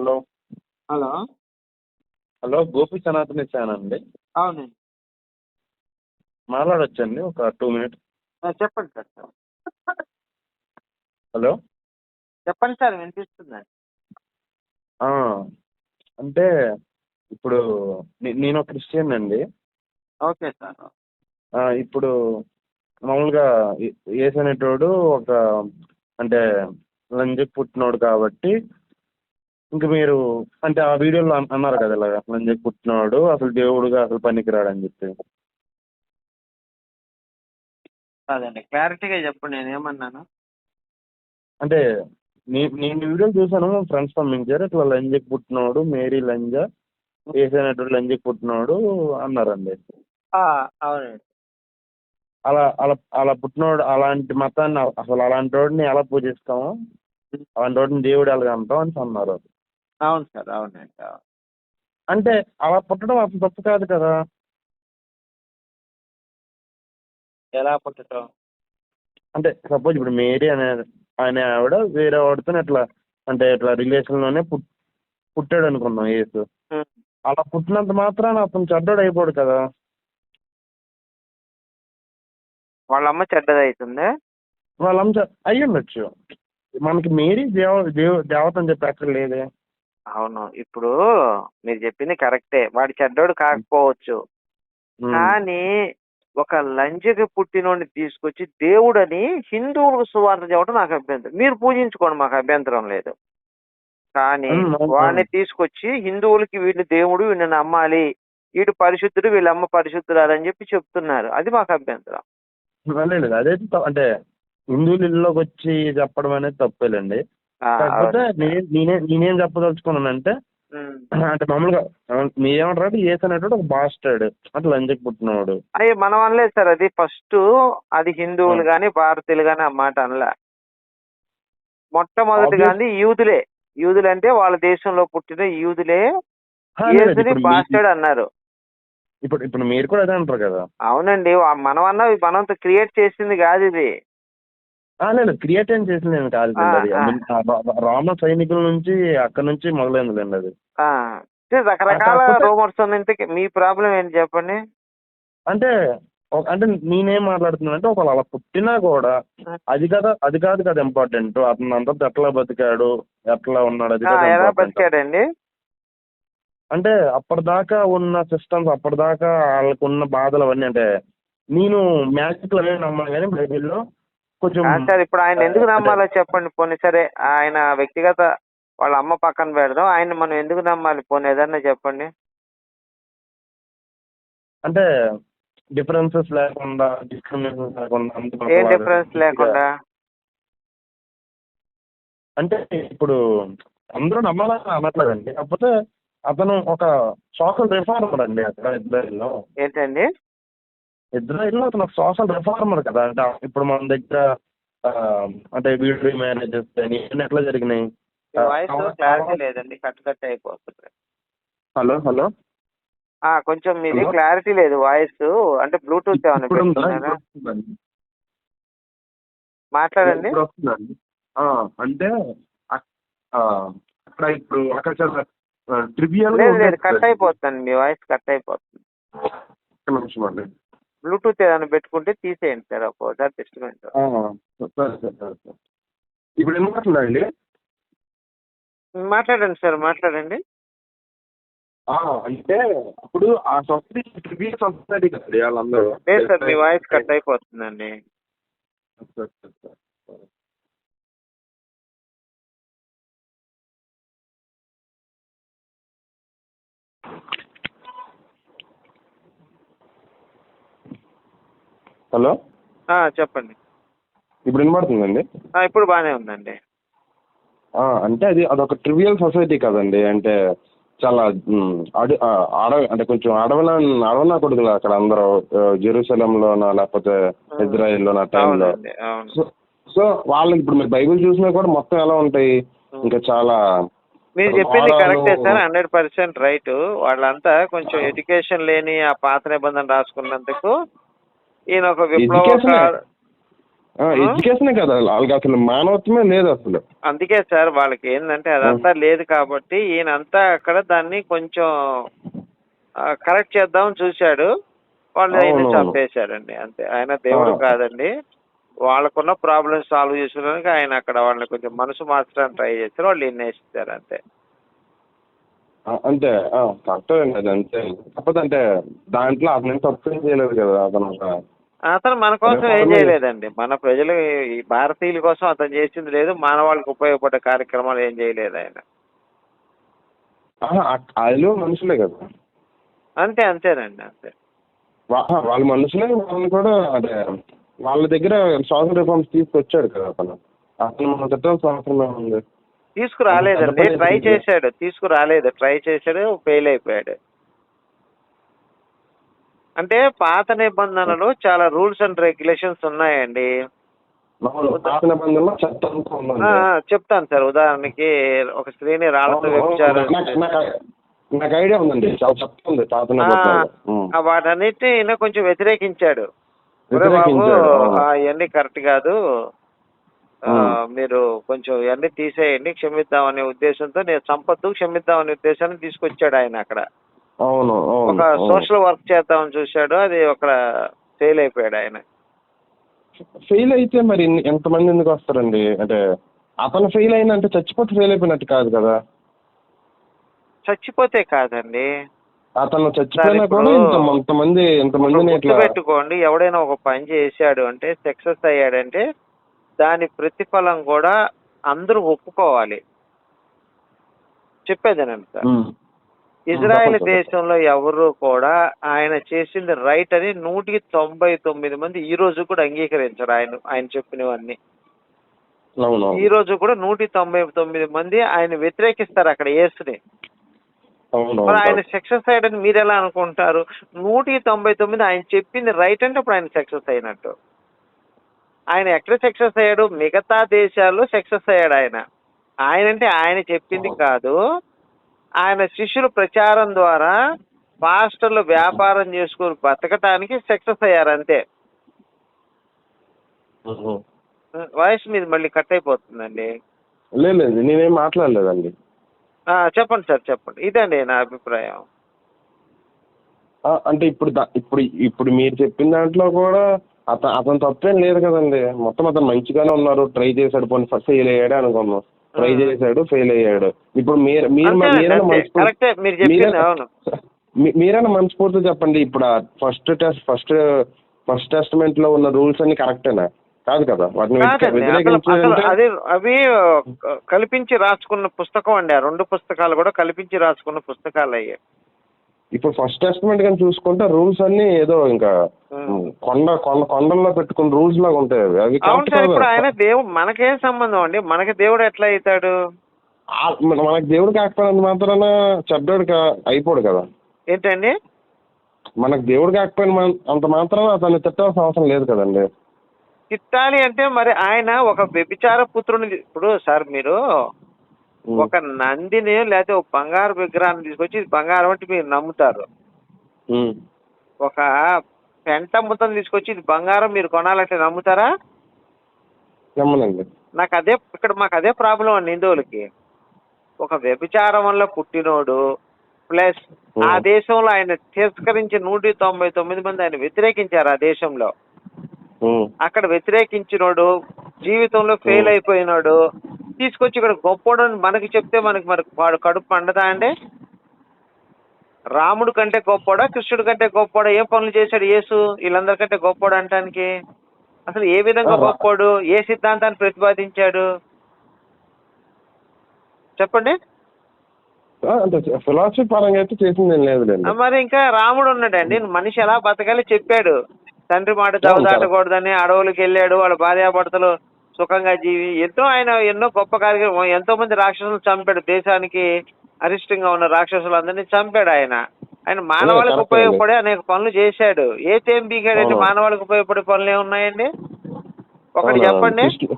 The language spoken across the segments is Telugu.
హలో. హలో. హలో గోపి సనాతన ఛానల్ అండి. అవునండి. మాట్లాడొచ్చండి ఒక టూ మినిట్స్. ఆ, చెప్పండి సార్. హలో. చెప్పండి సార్ వినిపిస్తుందండి ఆ, అంటే ఇప్పుడు నే- నేను క్రిస్టియన్ అండి. Okay sir. ఆ, ఇప్పుడు మామూలుగా ఏ- యేసు అనేటోడు ఒక అంటే లంజకి పుట్టినోడు కాబట్టి ఇంక మీరు అంటే ఆ వీడియోలో అన్- అన్నారు కదా ఇలాగ లంజకి పుట్టినోడు అసలు దేవుడుగా అసలు పనికిరాడు అని చెప్పి. అదండి క్లారిటీగా చెప్పండి నేను ఏమన్నాను? అంటే నే- నేను వీడియోలు చూసాను మా ఫ్రెండ్స్ పంపించారు ఇట్లా లంజకి పుట్టినోడు మేరీ లంజ అనేటోడు లంజకి పుట్టినోడు అన్నారండి. ఆ, అవునండి. అలా అలా అలా పుట్టినోడు అలాంటి మతాన్ని అసలు అలాంటి వాడిని ఎలా పూజిస్తాము? అలాంటి వాడిని దేవుడు ఎలాగ అంటాం అని అన్నారు. అవును సార్ అవునండి అవును. అంటే అలా పుట్టడం అసలు తప్పు కాదు కదా. ఎలా పుట్టడం? అంటే సపోజ్ ఇప్పుడు మేరీ అనే అనే ఆవిడ వేరే వాడితో ఇట్లా అంటే ఇట్లా రిలేషన్లోనే పుట్ పుట్టాడు అనుకున్నాం యేసు ఉం. అలా పుట్టినంత మాత్రాన అతను చెడ్డోడు అయిపోడు కదా. వాళ్ళ అమ్మ చెడ్డది అవుతుంది వాళ్ళమ్మ అయ్యి ఉండొచ్చు మనకి మేరీ దేవ దేవ దేవత అని చెప్పి అక్కడ లేదే. అవును. ఇప్పుడు మీరు చెప్పింది కరెక్టే. వాడు చెడ్డోడు కాకపోవచ్చు. కానీ ఒక లంజకి పుట్టినోడిని తీసుకొచ్చి దేవుడని హిందువులకు సువార్త చెప్పడం నాకు అభ్యంతరం. మీరు పూజించుకోండి మాకు అభ్యంతరం లేదు. కానీ. వాడిని తీసుకొచ్చి హిందువులకి వీళ్ళు దేవుడు వీడిని నమ్మాలి. వీడు పరిశుద్ధుడు వీళ్ళమ్మ పరిశుద్ధురాలు అని చెప్పి చెప్తున్నారు. అది మాకు అభ్యంతరం. త- అంటే హిందువుల ఇల్లులోకి వచ్చి చెప్పడం అనేది తప్పేలండి. కాకపోతే. నేనే నేనే నేనేం చెప్పదలుచుకున్నానంటే. అంటే మామూలుగా మీరేమంటారు? ఏసు అనేటువంటి ఒక బాస్టాడు అంటే లంజకి పుట్టినవాడు అయ్యి మనం అనలేదు సార్ అది. ఫస్ట్ అది హిందువులు. కానీ భారతీయులు కానీ ఆ మాట అనలే. మొట్టమొదటి Obvious- గాంధీ యూదులే. యూదులు అంటే వాళ్ళ దేశంలో పుట్టిన యూదులే. మీ- బాస్టర్డ్ అన్నారు. ఇప్పుడు ఇప్పుడు మీరు కూడా అదే అంటారు కదా. అవునండి. మనం అన్న మనం క్రియేట్ చేసింది కాదు ఇది. ఆ, లేదు క్రియేట్ ఏం చేసింది ఏమి కాదు అది. రామ సైనికుల నుంచి అక్కడ నుంచి మొదలైందిలేండి అది. రకరకాల రూమర్స్ ఇంతకీ మీ ప్రాబ్లం ఏంటి చెప్పండి? అంటే అంటే నేనేం మాట్లాడుతున్నాను అంటే ఒకవేళ అలా పుట్టినా కూడా అది కదా అది కాదు కదా ఇంపార్టెంట్ అతను అంతా ఎట్లా బతికాడు ఎట్లా ఉన్నాడు అది ఎలా. బతికాడండి? అంటే అప్పటిదాకా ఉన్న సిస్టమ్స్ అప్పటిదాకా వాళ్ళకు ఉన్న బాధలు అవన్నీ అంటే నేను మ్యాజిక్లో నమ్మాను కానీ బైబిల్లో కొంచెం సార్ ఇప్పుడు ఆయన ఎందుకు నమ్మాలో చెప్పండి పోనీ. సరే ఆయన వ్యక్తిగత వాళ్ళ అమ్మ పక్కన పెడదాం. ఆయన మనం ఎందుకు నమ్మాలి పోనీ? ఏదన్నా చెప్పండి. అంటే డిఫరెన్సెస్ లేకుండా డిస్క్రిమినేషన్ లేకుండా ఏం. డిఫరెన్స్ లేకుండా? అంటే ఇప్పుడు అందరూ నమ్మాలని అనట్లేదండి కాకపోతే అతను ఒక సోషల్ రిఫార్మర్ అండి అక్కడ ఇజ్రాయిల్లో ఏంటండి? ఇజ్రాయిల్లో అతను ఒక సోషల్ రిఫార్మర్ కదా. అంటే ఇప్పుడు మన దగ్గర అంటే వీడియో మ్యారేజెస్ కానీ ఇవన్నీ ఎట్లా జరిగినాయి? క్లారిటీ లేదండి కట్ కట్ అయిపోతుంది. Hello hello. ఆ, కొంచెం మీది? క్లారిటీ లేదు వాయిస్ అంటే బ్లూటూత్ ఏమైనా. మాట్లాడండి. అంటే అక్కడ ఇప్పుడు అక్కడ లేదు కట్ అయిపోతుంది మీ వాయిస్ కట్ అయిపోతుంది. నిమిషం అండి. బ్లూటూత్ ఏదైనా పెట్టుకుంటే తీసేయండి సార్ ఒక్కోసారి డిస్టర్బెన్స్ ఆ, సరే సరే సరే సరే. ఇప్పుడు అండి మాట్లాడండి సార్ మాట్లాడండి. ఆ, అంటే అప్పుడు ఆ సొసైటీ ట్రివియల్ సొసైటీ కదండి వాళ్ళందరూ లేదు సార్ మీ వాయిస్ కట్ అయిపోతుందండి. సరే, సరే, సరే, హలో? ఆ, చెప్పండి. ఇప్పుడు వినబడుతుందండి? ఇప్పుడు బాగానే ఉందండి. ఆ, అంటే అది అదొక ట్రివియల్ సొసైటీ కదండి. అంటే చాలా అడ అడవి అంటే కొంచెం అడవుల అడవనా కొడుకులు అక్కడ అందరూ జెరూసలంలోనా లేకపోతే ఇజ్రాయిల్లోనా టైంలో సో సో వాళ్ళకి ఇప్పుడు మీరు బైబిల్ చూసినా కూడా మొత్తం ఎలా ఉంటాయి? ఇంకా చాలా మీరు చెప్పింది కరెక్టే సార్ హండ్రెడ్ పర్సెంట్ రైట్. వాళ్ళంతా కొంచెం ఎడ్యుకేషన్ లేని ఆ పాత నిబంధన రాసుకున్నందుకు ఈయన ఒక విప్లవకారు ఎడ్యుకేషనే కదా వాళ్ళకి అసలు మానవత్వమే లేదు అసలు. అందుకే సార్ వాళ్ళకి ఏంటంటే అదంతా లేదు కాబట్టి ఈయనంతా అక్కడ దాన్ని కొంచెం కరెక్ట్ చేద్దామని చూశాడు. వాళ్ళు ఆయన. చంపేశారండి అంతే. ఆయన దేవుడు. కాదండి. వాళ్ళకున్న ప్రాబ్లమ్స్ సాల్వ్ చేసుకోవడానికి ఆయన అక్కడ వాళ్ళని కొంచెం మనసు మార్చడానికి ట్రై చేశారు వాళ్ళు ఇన్నేస్తారు అంతే. అంతే కరెక్టే అండి అది అంతే. కాకపోతే అంటే దాంట్లో అతను తప్పు ఏం చేయలేదు కదా అతను ఒక అతను మన కోసం ఏం చేయలేదండి. మన ప్రజలు ఈ భారతీయుల కోసం అతను చేసింది లేదు మానవాళికి ఉపయోగపడే కార్యక్రమాలు ఏం చేయలేదు ఆయన. వాళ్ళు మనుషులే కదా. అంతే అంతేనండి అంతే. వాళ్ళ మనుషులే వాళ్ళని కూడా అదే వాళ్ళ దగ్గర సోషల్ రిఫార్మ్స్ తీసుకొచ్చాడు కదా అతను. అతను మన చట్టం సంవత్సరం ఉంది. తీసుకురాలేదండి. ట్రై చేశాడు. తీసుకురాలేదు. ట్రై చేశాడు ఫెయిల్ అయిపోయాడు. అంటే పాత నిబంధనలు చాలా రూల్స్ అండ్ రెగ్యులేషన్స్ ఉన్నాయండి. చెప్తాను సార్. ఉదాహరణకి ఒక స్త్రీని రాళ్ళతో వ్యభిచారం నాకు- ఐడియా ఉందండి. ఉం. ఆ, వాటన్నిటిని ఈయన కొంచెం వ్యతిరేకించాడు. బాబు వ్యతిరేకించాడు, అవును. ఆ, ఇవన్నీ కరెక్ట్ కాదు. మీరు కొంచెం ఇవన్నీ తీసేయండి క్షమిద్దామనే ఉద్దేశంతో నేను సంపత్తు క్షమిద్దామనే ఉద్దేశాన్ని తీసుకొచ్చాడు ఆయన అక్కడ. అవును ఒక. సోషల్ వర్క్ చేద్దామని చూశాడు అది ఒక ఫెయిల్ అయిపోయాడు ఆయన. ఫెయిల్ అయితే మరి ఎంతమంది ఎందుకు వస్తారండి? అంటే అతను ఫెయిల్ అయినంటే చచ్చిపోతే ఫెయిల్ అయిపోయినట్టు కాదు కదా? చచ్చిపోతే కాదండి. అతను చచ్చిపోయినా కూడా ఇంత ఇంతమంది పెట్టుకోండి ఎవడైనా ఒక పని చేశాడు అంటే సక్సెస్ అయ్యాడంటే దాని ప్రతిఫలం కూడా అందరూ ఒప్పుకోవాలి. చెప్పేదేనండి సార్. ఇజ్రాయెల్. దేశంలో ఎవరు కూడా ఆయన చేసింది రైట్ అని నూటికి తొంభై తొమ్మిది మంది ఈ రోజు కూడా అంగీకరించరు ఆయన ఆయన చెప్పినవన్నీ. ఈ రోజు కూడా నూటి తొంభై తొమ్మిది మంది ఆయన వ్యతిరేకిస్తారు అక్కడ యేసుని అవును మరి ఆయన సక్సెస్ అయ్యాడని మీరు ఎలా అనుకుంటారు? నూటి తొంభై తొమ్మిది ఆయన చెప్పింది రైట్ అంటే అప్పుడు ఆయన సక్సెస్ అయినట్టు. ఆయన ఎక్కడ సక్సెస్ అయ్యాడు? మిగతా దేశాల్లో సక్సెస్ అయ్యాడు ఆయన. ఆయన అంటే ఆయన చెప్పింది కాదు. ఆయన శిష్యుల ప్రచారం ద్వారా పాస్టర్లు వ్యాపారం చేసుకుని బతకటానికి సక్సెస్ అయ్యారు అంతే. వాయిస్ మీద మళ్ళీ కట్ అయిపోతుందండి. లేదు నేనేం మాట్లాడలేదండి. చెప్పండి సార్ చెప్పండి. ఇదండి నా అభిప్రాయం. అంటే ఇప్పుడు ఇప్పుడు ఇప్పుడు మీరు చెప్పిన దాంట్లో కూడా అతను అతను తప్పేం లేదు కదండి. మొత్తం అతను మంచిగానే ఉన్నారు. ట్రై చేశాడు పోనీ. ఫస్ట్ ఫెయిల్ అయ్యాడు అనుకున్నాం ట్రై. చేశాడు ఫెయిల్ అయ్యాడు. ఇప్పుడు మీరు మీరు మీరైనా. మనస్ఫూర్తి మీరైనా మనస్ఫూర్తి చెప్పండి. ఇప్పుడు ఫస్ట్ టెస్ట్ ఫస్ట్ ఫస్ట్ టెస్ట్మెంట్లో ఉన్న రూల్స్ అన్ని కరెక్టేనా? కాదు కదా. వాటిని అది అవి కల్పించి రాసుకున్న పుస్తకం అండి. ఆ రెండు పుస్తకాలు కూడా కల్పించి రాసుకున్న పుస్తకాలు అయ్యాయి ఇప్పుడు ఫస్ట్ టెస్ట్మెంట్ కానీ చూసుకుంటే రూల్స్ అన్ని ఏదో ఇంకా. కొండ కొండ కొండల్లో పెట్టుకున్న రూల్స్ లాగా ఉంటాయి అవి. అవి అవును కరెక్ట్ సార్ ఇప్పుడు కాదు. ఆయన దేవుడు మనకేం సంబంధం అండి? మనకి దేవుడు ఎట్లా అవుతాడు? మనకి దేవుడు కాకపోయినంత మాత్రాన చెడ్డోడు అయిపోడు కదా. ఏంటండి? మనకు దేవుడు కాకపోయిన అంత మాత్రం అతన్ని తిట్టాల్సిన అవసరం లేదు కదండి. తిట్టాలి అంటే మరి ఆయన ఒక వ్యభిచార పుత్రుని ఇప్పుడు సార్ మీరు. ఒక నందిని లేకపోతే ఒక బంగారు విగ్రహాన్ని తీసుకొచ్చి బంగారం అంటే మీరు నమ్ముతారు. ఒక పెంట ముద్దను తీసుకొచ్చి ఇది బంగారం మీరు కొనాలంటే నమ్ముతారా నమ్మనండి నాకు అదే ఇక్కడ మాకు అదే ప్రాబ్లం అండి హిందువులకి ఒక వ్యభిచారం వల్ల పుట్టినోడు ప్లస్ ఆ. దేశంలో ఆయన తిరస్కరించి నూట తొంభై తొమ్మిది మంది ఆయన వ్యతిరేకించారు ఆ దేశంలో. అక్కడ వ్యతిరేకించినోడు జీవితంలో ఫెయిల్. అయిపోయినాడు తీసుకొచ్చి ఇక్కడ గొప్పోడు మనకి చెప్తే మనకి మరి వాడు కడుపు పండదా అండి? రాముడు కంటే గొప్పోడా కృష్ణుడు కంటే గొప్పోడా ఏం పనులు చేశాడు యేసు? వీళ్ళందరికంటే గొప్పోడు అంటానికి? అసలు ఏ విధంగా గొప్పోడు ఏ సిద్ధాంతాన్ని ప్రతిపాదించాడు? చెప్పండి. అంటే ఫిలాసఫీ పరంగా అయితే చేసింది ఏం లేదులేండి. ఆ, మరి ఇంకా రాముడు ఉన్నాడండి. మనిషి ఎలా బతకాలి చెప్పాడు. తండ్రి మాట దవదాటకూడదని అడవులకు వెళ్ళాడు వాళ్ళ భార్యాభర్తలు సుఖంగా జీవి. ఎంతో ఆయన ఎన్నో గొప్ప కార్యక్రమం ఎంతో మంది రాక్షసులు చంపాడు. దేశానికి అరిష్టంగా ఉన్న రాక్షసులందరినీ చంపాడు ఆయన. ఆయన మానవాళికి ఉపయోగపడే అనేక పనులు చేశాడు. ఏ తేం బీగాడండి అవును. మానవాళికి ఉపయోగపడే పనులు ఏమున్నాయండి ఒకటి చెప్పండి.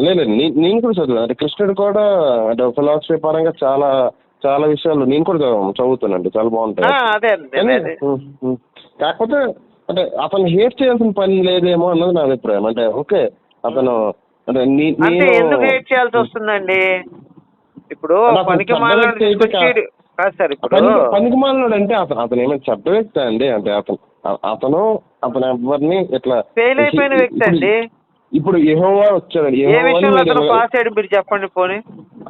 లేదు నేను కూడా చదువు అంటే కృష్ణుడు కూడా అంటే ఫిలాసఫీ పరంగా చాలా చాలా విషయాలు నేను కూడా చదువు- చదువుతానండి. చాలా బాగుంటాయి. అదే. కాకపోతే అంటే అతను హేట్ చేయాల్సిన పని లేదేమో అన్నది నా అభిప్రాయం. అంటే ఓకే అతను అంటే ఎందుకు హేట్ చేయాల్సి వస్తుందండి? ఇప్పుడు పనికి కాదు సార్ ఇప్పుడు. పని పనికి మాలినాడు అంటే అతను అతను ఏమైనా చెడ్డ వ్యక్తి అండి? అంటే అతను అతను అతను ఎవరిని ఇట్లా ఫెయిల్ అయిపోయిన వ్యక్తి అండి. ఇప్పుడు యెహోవా వచ్చాడండి. ఏ విషయంలో అతను పాస్ అయ్యాడు మీరు చెప్పండి పోనీ.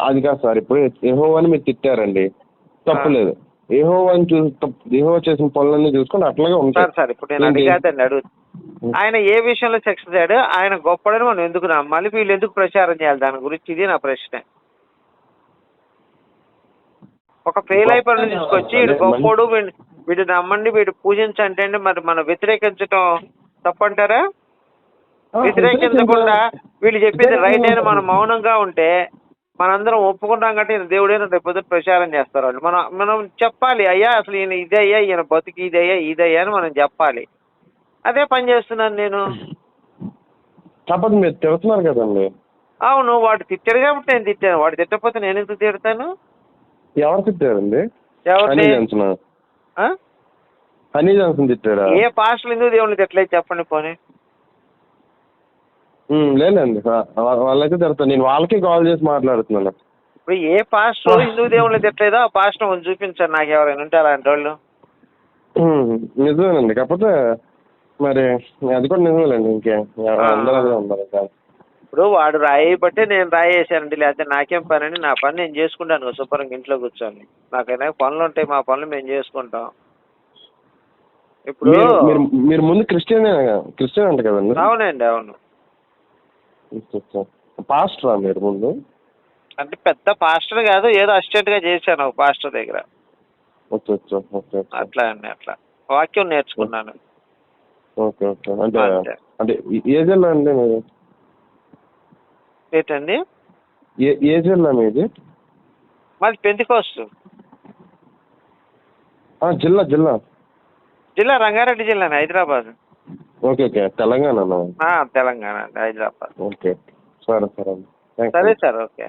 అది కాదు సార్. ఇప్పుడు యెహోవాని మీరు తిట్టారండి. తప్పలేదు యెహోవాని చూ తప్పు- యెహోవా చేసిన పనులన్నీ చూసుకొని అట్లాగే ఉంటారు. సార్ ఇప్పుడు నేను? అడిగాదండి అడుగు ఆయన ఏ విషయంలో అయ్యాడు ఆయన గొప్పడని మనం ఎందుకు నమ్మాలి వీళ్ళు ఎందుకు ప్రచారం చేయాలి? దాని గురించి ఇది నా ప్రశ్న. ఒక ఫెయిల్ అయిపోయిన తీసుకొచ్చి వీడు గొప్పోడు వీడు నమ్మండి వీడు పూజించండి అంటే మరి మనం వ్యతిరేకించడం తప్పంటారా? వ్యతిరేకించకుండా వీళ్ళు చెప్పింది రైట్ అయిన మనం మౌనంగా ఉంటే మనందరం ఒప్పుకుంటాం కాబట్టి ఈయన దేవుడైన రేపు ప్రచారం చేస్తారు వాళ్ళు. మనం మనం చెప్పాలి అయ్యా అసలు ఈయన ఇదయ్యా ఈయన బతుకు ఇదయ్యా ఇదయ్యా అని మనం చెప్పాలి. అదే పని చేస్తున్నాను నేను. కాకపోతే మీరు తిడుతున్నారు కదండి. అవును వాడు తిట్టాడు కాబట్టి నేను తిట్టాను. వాడు తిట్టకపోతే నేను ఎందుకు తిడతాను? ఎవరు తిట్టారండి? Honey Johnson. ఆ? హనీ జాన్సన్ తిట్టారా? ఏ పాస్టర్లు ఎందుకు దేవుని తిట్టలేదు చెప్పండి పోనీ. ఉమ్, లేదండి వా- వాళ్ళైతే తిడతారు. నేను వాళ్ళకే కాల్ చేసి మాట్లాడుతున్నాను. ఇప్పుడు ఏ పాస్టర్ హిందూ దేవుళ్ళు తిట్టలేదో ఆ పాస్టర్ చూపించారు నాకు ఎవరైనా ఉంటే అలాంటి వాళ్ళు. ఉమ్, నిజమేనండి. కాకపోతే మరి అది కూడా నిజమేనండి ఇంకే. అందరూ అదే ఉన్నారు ఇంకా. ఇప్పుడు వాడు రాయి బట్టే నేను రాయేసానండి లేకపోతే నాకేం పని అని నా పని నేను చేసుకుంటాను కదా శుభ్రంగా ఇంట్లో కూర్చొని. నాకైనా పనులు ఉంటాయి మా పనులు మేము చేసుకుంటాం. ఇప్పుడు మీరు ముందు క్రిస్టియన్ క్రిస్టియన్ అంట కదండి? అవునండి అవును. పాస్టరా మీరు ముందు? అంటే పెద్ద పాస్టర్ కాదు ఏదో అసిస్టెంట్గా చేశాను పాస్టర్ దగ్గర. అట్లా అండి అట్లా. వాక్యం నేర్చుకున్నాను. Okay okay. అంటే. అంటే ఏ- ఏ జిల్లా అండి మీరు ఏంటండి? ఏ ఏ జిల్లా మీది? మాది పెంతికోస్తు ఆ, జిల్లా జిల్లా. జిల్లా రంగారెడ్డి జిల్లా హైదరాబాద్. Okay okay. తెలంగాణ తెలంగాణ అండి హైదరాబాద్. ఓకే. సరే సరే సరే సార్ ఓకే.